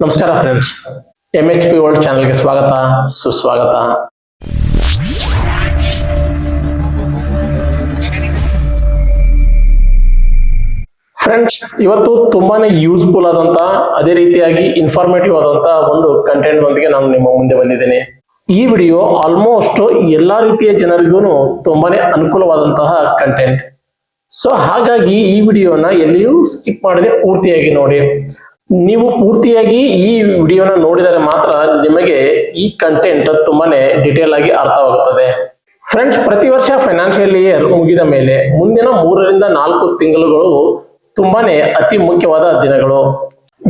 ನಮಸ್ಕಾರ friends M H P world ಚಾನಲ್ಗೆ ಸ್ವಾಗತ, ಸುಸ್ವಾಗತ. ಫ್ರೆಂಡ್ಸ್ ಇವತ್ತು ತುಂಬಾನೇ ಯೂಸ್ಫುಲ್ ಆದಂತ, ಅದೇ ರೀತಿಯಾಗಿ ಇನ್ಫಾರ್ಮೇಟಿವ್ ಆದಂತ ಒಂದು ಕಂಟೆಂಟ್ ನೊಂದಿಗೆ ನಾನು ನಿಮ್ಮ ಮುಂದೆ ಬಂದಿದ್ದೇನೆ. ಈ ವಿಡಿಯೋ ಆಲ್ಮೋಸ್ಟ್ ಎಲ್ಲಾ ರೀತಿಯ ಜನರಿಗೂ ತುಂಬಾನೇ ಅನುಕೂಲವಾದಂತಹ ಕಂಟೆಂಟ್ ಸೊ ಹಾಗಾಗಿ ಈ ವಿಡಿಯೋನ ಎಲ್ಲಿಯೂ ಸ್ಕಿಪ್ ಮಾಡದೆ ಪೂರ್ತಿಯಾಗಿ ನೋಡಿ. ನೀವು ಪೂರ್ತಿಯಾಗಿ ಈ ವಿಡಿಯೋನ ನೋಡಿದರೆ ಮಾತ್ರ ನಿಮಗೆ ಈ ಕಂಟೆಂಟ್ ತುಂಬಾನೇ ಡಿಟೇಲ್ ಆಗಿ ಅರ್ಥವಾಗುತ್ತದೆ ಫ್ರೆಂಡ್ಸ್ ಪ್ರತಿ ವರ್ಷ ಫೈನಾನ್ಷಿಯಲ್ ಇಯರ್ ಮುಗಿದ ಮೇಲೆ ಮುಂದಿನ ಮೂರರಿಂದ ನಾಲ್ಕು ತಿಂಗಳುಗಳು ತುಂಬಾನೇ ಅತಿ ಮುಖ್ಯವಾದ ದಿನಗಳು.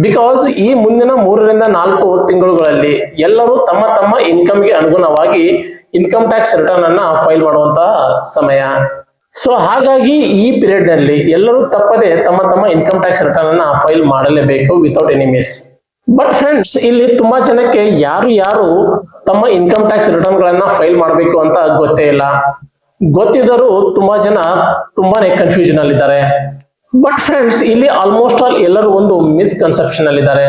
ಬಿಕಾಸ್ ಈ ಮುಂದಿನ ಮೂರರಿಂದ ನಾಲ್ಕು ತಿಂಗಳುಗಳಲ್ಲಿ ಎಲ್ಲರೂ ತಮ್ಮ ತಮ್ಮ ಇನ್ಕಮ್ಗೆ ಅನುಗುಣವಾಗಿ ಇನ್ಕಮ್ ಟ್ಯಾಕ್ಸ್ ರಿಟರ್ನ್ ಅನ್ನ ಫೈಲ್ ಮಾಡುವಂತಹ ಸಮಯ. ಸೊ ಹಾಗಾಗಿ ಈ ಪೀರಿಯಡ್ನಲ್ಲಿ ಎಲ್ಲರೂ ತಪ್ಪದೆ ತಮ್ಮ ತಮ್ಮ ಇನ್ಕಮ್ ಟ್ಯಾಕ್ಸ್ ರಿಟರ್ನ್ ಅನ್ನ ಫೈಲ್ ಮಾಡಲೇಬೇಕು without any miss but friends ಇಲ್ಲಿ ತುಂಬಾ ಜನಕ್ಕೆ ಯಾರು ಯಾರು ತಮ್ಮ ಇನ್ಕಮ್ ಟ್ಯಾಕ್ಸ್ ರಿಟರ್ನ್ ಗಳನ್ನ ಫೈಲ್ ಮಾಡಬೇಕು ಅಂತ ಗೊತ್ತೇ ಇಲ್ಲ. ಗೊತ್ತಿದ್ದರೂ ತುಂಬಾ ಜನ ತುಂಬಾನೇ ಕನ್ಫ್ಯೂಷನ್ ಅಲ್ಲಿದ್ದಾರೆ. ಬಟ್ ಫ್ರೆಂಡ್ಸ್ ಇಲ್ಲಿ ಆಲ್ಮೋಸ್ಟ್ ಆಲ್ ಎಲ್ಲರೂ ಒಂದು ಮಿಸ್ಕನ್ಸೆಪ್ಷನ್ ಅಲ್ಲಿದ್ದಾರೆ.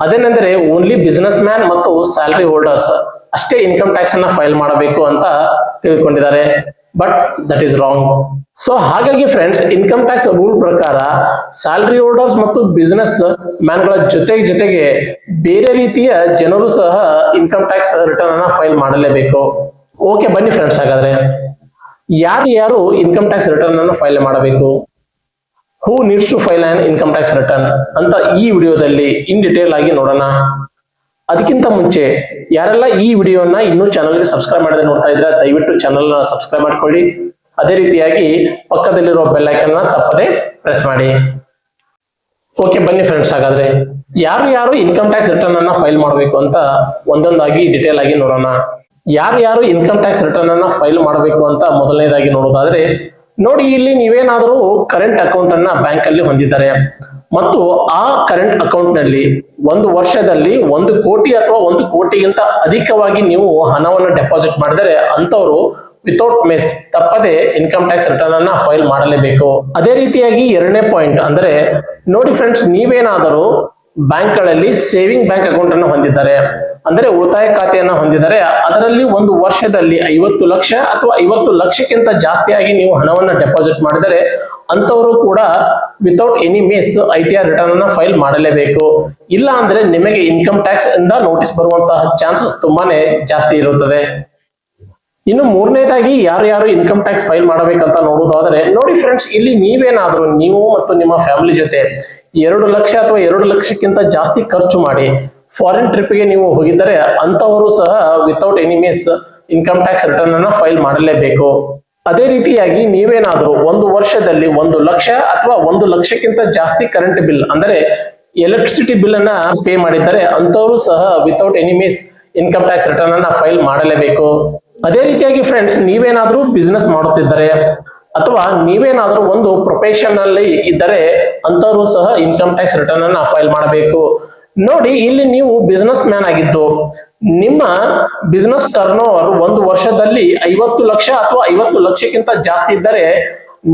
ಅದೇನೆಂದರೆ ಓನ್ಲಿ ಬಿಸ್ನೆಸ್ ಮ್ಯಾನ್ ಮತ್ತು ಸ್ಯಾಲರಿ ಹೋಲ್ಡರ್ಸ್ ಅಷ್ಟೇ ಇನ್ಕಮ್ ಟ್ಯಾಕ್ಸ್ ಅನ್ನ ಫೈಲ್ ಮಾಡಬೇಕು ಅಂತ ತಿಳ್ಕೊಂಡಿದ್ದಾರೆ but that is wrong so ಹಾಗಾಗಿ ಫ್ರೆಂಡ್ಸ್ ಇನ್ಕಮ್ ಟ್ಯಾಕ್ಸ್ ರೂಲ್ ಪ್ರಕಾರ ಸ್ಯಾಲ್ರಿ ಹೋಲ್ಡರ್ಸ್ ಮತ್ತು ಬಿಸ್ನೆಸ್ ಮ್ಯಾನ್ಗಳ ಜೊತೆ ಜೊತೆಗೆ ಬೇರೆ ರೀತಿಯ ಜನರು ಸಹ ಇನ್ಕಮ್ ಟ್ಯಾಕ್ಸ್ ರಿಟರ್ನ್ ಅನ್ನ ಫೈಲ್ ಮಾಡಲೇಬೇಕು. ಓಕೆ ಬನ್ನಿ ಫ್ರೆಂಡ್ಸ್ ಹಾಗಾದ್ರೆ. ಯಾರು ಯಾರು ಇನ್ಕಮ್ ಟ್ಯಾಕ್ಸ್ ರಿಟರ್ನ್ ಅನ್ನು ಫೈಲ್ ಮಾಡಬೇಕು? Who needs to file an income tax return ಅಂತ ಈ ವಿಡಿಯೋದಲ್ಲಿ ಇನ್ ಡಿಟೇಲ್ ಆಗಿ ನೋಡೋಣ. ಅದಕ್ಕಿಂತ ಮುಂಚೆ ಯಾರೆಲ್ಲ ಈ ವಿಡಿಯೋನ ಇನ್ನೂ ಚಾನಲ್ಗೆ ಸಬ್ಸ್ಕ್ರೈಬ್ ಮಾಡದೆ ನೋಡ್ತಾ ಇದ್ರೆ ದಯವಿಟ್ಟು ಚಾನಲ್ನ ಸಬ್ಸ್ಕ್ರೈಬ್ ಮಾಡ್ಕೊಳ್ಳಿ. ಅದೇ ರೀತಿಯಾಗಿ ಪಕ್ಕದಲ್ಲಿರೋ ಬೆಲ್ ಐಕನ್ ತಪ್ಪದೆ ಪ್ರೆಸ್ ಮಾಡಿ. ಓಕೆ ಬನ್ನಿ ಫ್ರೆಂಡ್ಸ್ ಹಾಗಾದ್ರೆ ಯಾರು ಯಾರು ಇನ್ಕಮ್ ಟ್ಯಾಕ್ಸ್ ರಿಟರ್ನ್ ಅನ್ನ ಫೈಲ್ ಮಾಡಬೇಕು ಅಂತ ಒಂದೊಂದಾಗಿ ಡಿಟೇಲ್ ಆಗಿ ನೋಡೋಣ. ಯಾರು ಯಾರು ಇನ್ಕಮ್ ಟ್ಯಾಕ್ಸ್ ರಿಟರ್ನ್ ಅನ್ನ ಫೈಲ್ ಮಾಡಬೇಕು ಅಂತ ಮೊದಲನೇದಾಗಿ ನೋಡೋದಾದ್ರೆ ನೋಡಿ, ಇಲ್ಲಿ ನೀವೇನಾದರೂ ಕರೆಂಟ್ ಅಕೌಂಟ್ ಅನ್ನ ಬ್ಯಾಂಕ್ ಅಲ್ಲಿ ಹೊಂದಿದ್ದಾರೆ ಮತ್ತು ಆ ಕರೆಂಟ್ ಅಕೌಂಟ್ನಲ್ಲಿ ಒಂದು ವರ್ಷದಲ್ಲಿ ಒಂದು ಕೋಟಿ ಅಥವಾ ಒಂದು ಕೋಟಿಗಿಂತ ಅಧಿಕವಾಗಿ ನೀವು ಹಣವನ್ನು ಡೆಪಾಸಿಟ್ ಮಾಡಿದರೆ ಅಂತವರು ವಿತೌಟ್ ಮಿಸ್ ತಪ್ಪದೆ ಇನ್ಕಮ್ ಟ್ಯಾಕ್ಸ್ ರಿಟರ್ನ್ ಅನ್ನ ಫೈಲ್ ಮಾಡಲೇಬೇಕು. ಅದೇ ರೀತಿಯಾಗಿ ಎರಡನೇ ಪಾಯಿಂಟ್ ಅಂದ್ರೆ, ನೋಡಿ ಫ್ರೆಂಡ್ಸ್ ನೀವೇನಾದರೂ ಬ್ಯಾಂಕ್ಗಳಲ್ಲಿ ಸೇವಿಂಗ್ ಬ್ಯಾಂಕ್ ಅಕೌಂಟ್ ಅನ್ನು ಹೊಂದಿದ್ದಾರೆ ಅಂದ್ರೆ ಉಳಿತಾಯ ಖಾತೆಯನ್ನು ಹೊಂದಿದರೆ ಅದರಲ್ಲಿ ಒಂದು ವರ್ಷದಲ್ಲಿ ಐವತ್ತು ಲಕ್ಷ ಅಥವಾ ಐವತ್ತು ಲಕ್ಷಕ್ಕಿಂತ ಜಾಸ್ತಿಯಾಗಿ ನೀವು ಹಣವನ್ನು ಡೆಪಾಸಿಟ್ ಮಾಡಿದರೆ ಅಂತವರು ಕೂಡ without any miss I T R return ಅನ್ನ ಫೈಲ್ ಮಾಡಲೇಬೇಕು. ಇಲ್ಲ ಅಂದ್ರೆ ನಿಮಗೆ ಇನ್ಕಮ್ ಟ್ಯಾಕ್ಸ್ ಇಂದ ನೋಟಿಸ್ ಬರುವಂತಹ ಚಾನ್ಸಸ್ ತುಂಬಾನೇ ಜಾಸ್ತಿ ಇರುತ್ತದೆ. ಇನ್ನು ಮೂರನೇದಾಗಿ ಯಾರು ಯಾರು ಇನ್ಕಮ್ ಟ್ಯಾಕ್ಸ್ ಫೈಲ್ ಮಾಡಬೇಕಂತ ನೋಡುವುದಾದ್ರೆ, ನೋಡಿ ಫ್ರೆಂಡ್ಸ್ ಇಲ್ಲಿ ನೀವೇನಾದ್ರೂ ನೀವು ಮತ್ತು ನಿಮ್ಮ ಫ್ಯಾಮಿಲಿ ಜೊತೆ ಎರಡು ಲಕ್ಷ ಅಥವಾ ಎರಡು ಲಕ್ಷಕ್ಕಿಂತ ಜಾಸ್ತಿ ಖರ್ಚು ಮಾಡಿ ಫಾರಿನ್ ಟ್ರಿಪ್ಗೆ ನೀವು ಹೋಗಿದ್ದರೆ ಅಂತವರು ಸಹ without any miss income tax return ಅನ್ನ ಫೈಲ್ ಮಾಡಲೇಬೇಕು. ಅದೇ ರೀತಿಯಾಗಿ ನೀವೇನಾದ್ರೂ ಒಂದು ವರ್ಷದಲ್ಲಿ ಒಂದು ಲಕ್ಷ ಅಥವಾ ಒಂದು ಲಕ್ಷಕ್ಕಿಂತ ಜಾಸ್ತಿ ಕರೆಂಟ್ ಬಿಲ್ ಅಂದರೆ ಎಲೆಕ್ಟ್ರಿಸಿಟಿ ಬಿಲ್ ಅನ್ನ ಪೇ ಮಾಡಿದ್ದರೆ ಅಂತವರು ಸಹ without any miss income tax return ಅನ್ನ ಫೈಲ್ ಮಾಡಲೇಬೇಕು. ಅದೇ ರೀತಿಯಾಗಿ ಫ್ರೆಂಡ್ಸ್ ನೀವೇನಾದ್ರೂ ಬಿಸ್ನೆಸ್ ಮಾಡುತ್ತಿದ್ದರೆ ಅಥವಾ ನೀವೇನಾದ್ರೂ ಒಂದು ಪ್ರೊಫೆಷನ್ ಅಲ್ಲಿ ಇದ್ದರೆ ಅಂತವರು ಸಹ ಇನ್ಕಮ್ ಟ್ಯಾಕ್ಸ್ ರಿಟರ್ನ್ ಅನ್ನ ಫೈಲ್ ಮಾಡಬೇಕು. ನೋಡಿ, ಇಲ್ಲಿ ನೀವು ಬಿಸ್ನೆಸ್ ಮ್ಯಾನ್ ಆಗಿದ್ದು, ನಿಮ್ಮ ಬಿಸ್ನೆಸ್ ಟರ್ನ್ ಓವರ್ ಒಂದು ವರ್ಷದಲ್ಲಿ ಐವತ್ತು ಲಕ್ಷ ಅಥವಾ ಐವತ್ತು ಲಕ್ಷಕ್ಕಿಂತ ಜಾಸ್ತಿ ಇದ್ದರೆ,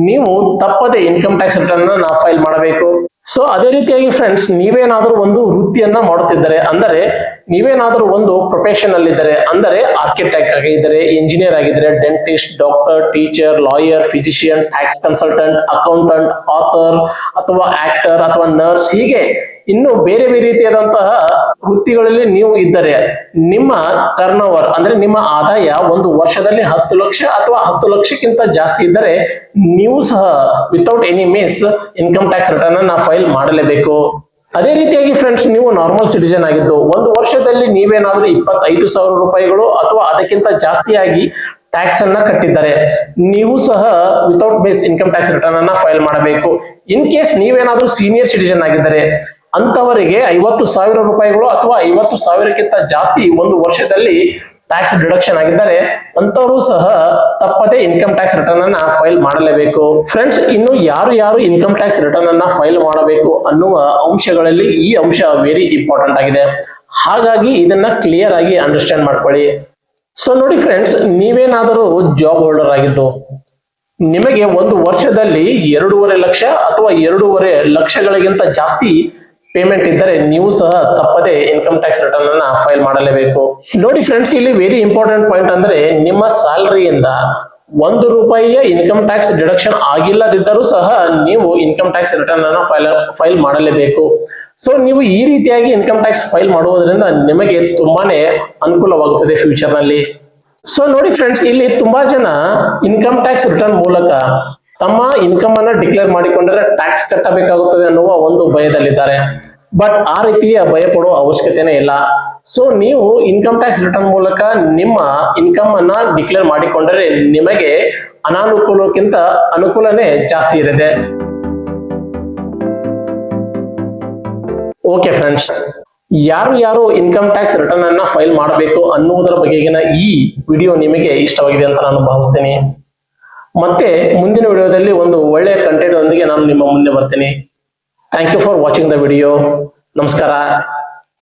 ನೀವು ತಪ್ಪದೆ ಇನ್ಕಮ್ ಟ್ಯಾಕ್ಸ್ ರಿಟರ್ನ್ ನಾ ಫೈಲ್ ಮಾಡಬೇಕು. ಸೊ ಅದೇ ರೀತಿಯಾಗಿ ಫ್ರೆಂಡ್ಸ್ ನೀವೇನಾದರೂ ಒಂದು ವೃತ್ತಿಯನ್ನ ಮಾಡುತ್ತಿದ್ದರೆ, ಅಂದರೆ ನೀವೇನಾದರೂ ಒಂದು ಪ್ರೊಫೆಷನ್ ಅಲ್ಲಿದ್ದರೆ, ಅಂದರೆ ಆರ್ಕಿಟೆಕ್ಟ್ ಆಗಿದ್ದರೆ ಇಂಜಿನಿಯರ್ ಆಗಿದ್ದರೆ dentist doctor teacher lawyer physician tax consultant accountant author ಅಥವಾ ಆಕ್ಟರ್ ಅಥವಾ ನರ್ಸ್ ಹೀಗೆ ಇನ್ನು ಬೇರೆ ಬೇರೆ ರೀತಿಯಾದಂತಹ ವೃತ್ತಿಗಳಲ್ಲಿ ನೀವು ಇದ್ದರೆ ನಿಮ್ಮ ಟರ್ನ್ ಓವರ್ ಅಂದ್ರೆ ನಿಮ್ಮ ಆದಾಯ ಒಂದು ವರ್ಷದಲ್ಲಿ ಹತ್ತು ಲಕ್ಷ ಅಥವಾ ಹತ್ತು ಲಕ್ಷಕ್ಕಿಂತ ಜಾಸ್ತಿ ಇದ್ದರೆ ನೀವು ಸಹ without any miss income tax return ಅನ್ನ ಫೈಲ್ ಮಾಡಲೇಬೇಕು. ಅದೇ ರೀತಿಯಾಗಿ ಫ್ರೆಂಡ್ಸ್ ನೀವು ನಾರ್ಮಲ್ ಸಿಟಿಜನ್ ಆಗಿದ್ದು ಒಂದು ವರ್ಷದಲ್ಲಿ ನೀವೇನಾದ್ರೂ ಇಪ್ಪತ್ತೈದು ಸಾವಿರ ರೂಪಾಯಿಗಳು ಅಥವಾ ಅದಕ್ಕಿಂತ ಜಾಸ್ತಿಯಾಗಿ ಟ್ಯಾಕ್ಸ್ ಅನ್ನ ಕಟ್ಟಿದ್ದಾರೆ ನೀವು ಸಹ without base income tax return ಅನ್ನ ಫೈಲ್ ಮಾಡಬೇಕು. ಇನ್ ಕೇಸ್ ನೀವೇನಾದ್ರೂ ಸೀನಿಯರ್ ಸಿಟಿಜನ್ ಆಗಿದ್ದರೆ ಅಂತವರಿಗೆ ಐವತ್ತು ಸಾವಿರ ರೂಪಾಯಿಗಳು ಅಥವಾ ಐವತ್ತು ಸಾವಿರಕ್ಕಿಂತ ಜಾಸ್ತಿ ಒಂದು ವರ್ಷದಲ್ಲಿ ಟ್ಯಾಕ್ಸ್ ಡಿಡಕ್ಷನ್ ಆಗಿದ್ದಾರೆ ಅಂತವರು ಸಹ ತಪ್ಪದೆ ಇನ್ಕಮ್ ಟ್ಯಾಕ್ಸ್ ರಿಟರ್ನ್ ಅನ್ನ ಫೈಲ್ ಮಾಡಲೇಬೇಕು. ಫ್ರೆಂಡ್ಸ್ ಇನ್ನು ಯಾರು ಯಾರು ಇನ್ಕಮ್ ಟ್ಯಾಕ್ಸ್ ರಿಟರ್ನ್ ಅನ್ನ ಫೈಲ್ ಮಾಡಬೇಕು ಅನ್ನುವ ಅಂಶಗಳಲ್ಲಿ ಈ ಅಂಶ ವೆರಿ ಇಂಪಾರ್ಟೆಂಟ್ ಆಗಿದೆ. ಹಾಗಾಗಿ ಇದನ್ನ ಕ್ಲಿಯರ್ ಆಗಿ ಅಂಡರ್ಸ್ಟ್ಯಾಂಡ್ ಮಾಡ್ಕೊಳ್ಳಿ. ಸೊ ನೋಡಿ ಫ್ರೆಂಡ್ಸ್ ನೀವೇನಾದರೂ ಜಾಬ್ ಹೋಲ್ಡರ್ ಆಗಿದ್ದು, ನಿಮಗೆ ಒಂದು ವರ್ಷದಲ್ಲಿ ಎರಡೂವರೆ ಲಕ್ಷ ಅಥವಾ ಎರಡೂವರೆ ಲಕ್ಷಗಳಿಗಿಂತ ಜಾಸ್ತಿ ಪೇಮೆಂಟ್ ಇದ್ದರೆ ನೀವು ಸಹ ತಪ್ಪದೆ ಇನ್ಕಮ್ ಟ್ಯಾಕ್ಸ್ ರಿಟರ್ನ್ ಅನ್ನ ಫೈಲ್ ಮಾಡಲೇಬೇಕು. ನೋಡಿ ಫ್ರೆಂಡ್ಸ್ ಇಲ್ಲಿ ವೆರಿ ಇಂಪಾರ್ಟೆಂಟ್ ಪಾಯಿಂಟ್ ಅಂದ್ರೆ ನಿಮ್ಮ ಸ್ಯಾಲರಿಯಿಂದ ಒಂದು ರೂಪಾಯಿಯ ಇನ್ಕಮ್ ಟ್ಯಾಕ್ಸ್ ಡಿಡಕ್ಷನ್ ಆಗಿಲ್ಲದಿದ್ದರೂ ಸಹ ನೀವು ಇನ್ಕಮ್ ಟ್ಯಾಕ್ಸ್ ರಿಟರ್ನ್ ಅನ್ನ ಫೈಲ್ ಫೈಲ್ ಮಾಡಲೇಬೇಕು. ಸೊ ನೀವು ಈ ರೀತಿಯಾಗಿ ಇನ್ಕಮ್ ಟ್ಯಾಕ್ಸ್ ಫೈಲ್ ಮಾಡುವುದರಿಂದ ನಿಮಗೆ ತುಂಬಾನೇ ಅನುಕೂಲವಾಗುತ್ತದೆ ಫ್ಯೂಚರ್ನಲ್ಲಿ. ಸೊ ನೋಡಿ ಫ್ರೆಂಡ್ಸ್ ಇಲ್ಲಿ ತುಂಬಾ ಜನ ಇನ್ಕಮ್ ಟ್ಯಾಕ್ಸ್ ರಿಟರ್ನ್ ಮೂಲಕ ತಮ್ಮ ಇನ್ಕಮ್ ಅನ್ನ ಡಿಕ್ಲೇರ್ ಮಾಡಿಕೊಂಡ್ರೆ ಟ್ಯಾಕ್ಸ್ ಕಟ್ಟಬೇಕಾಗುತ್ತದೆ ಅನ್ನುವ ಒಂದು ಭಯದಲ್ಲಿದ್ದಾರೆ. ಬಟ್ ಆ ರೀತಿಯ ಭಯ ಪಡುವ ಅವಶ್ಯಕತೆನೇ ಇಲ್ಲ. ಸೊ ನೀವು ಇನ್ಕಮ್ ಟ್ಯಾಕ್ಸ್ ರಿಟರ್ನ್ ಮೂಲಕ ನಿಮ್ಮ ಇನ್ಕಮ್ ಅನ್ನ ಡಿಕ್ಲೇರ್ ಮಾಡಿಕೊಂಡರೆ ನಿಮಗೆ ಅನಾನುಕೂಲಕ್ಕಿಂತ ಅನುಕೂಲನೇ ಜಾಸ್ತಿ ಇರುತ್ತೆ. ಓಕೆ ಫ್ರೆಂಡ್ಸ್ ಯಾರು ಯಾರು ಇನ್ಕಮ್ ಟ್ಯಾಕ್ಸ್ ರಿಟರ್ನ್ ಅನ್ನ ಫೈಲ್ ಮಾಡಬೇಕು ಅನ್ನುವುದರ ಬಗೆಗಿನ ಈ ವಿಡಿಯೋ ನಿಮಗೆ ಇಷ್ಟವಾಗಿದೆ ಅಂತ ನಾನು ಭಾವಿಸ್ತೇನೆ. ಮತ್ತೆ ಮುಂದಿನ ವಿಡಿಯೋದಲ್ಲಿ ಒಂದು ಒಳ್ಳೆಯ ಕಂಟೆಂಟ್ ಒಂದಿಗೆ ನಾನು ನಿಮ್ಮ ಮುಂದೆ ಬರ್ತೀನಿ. Thank you for watching the video ನಮಸ್ಕಾರ.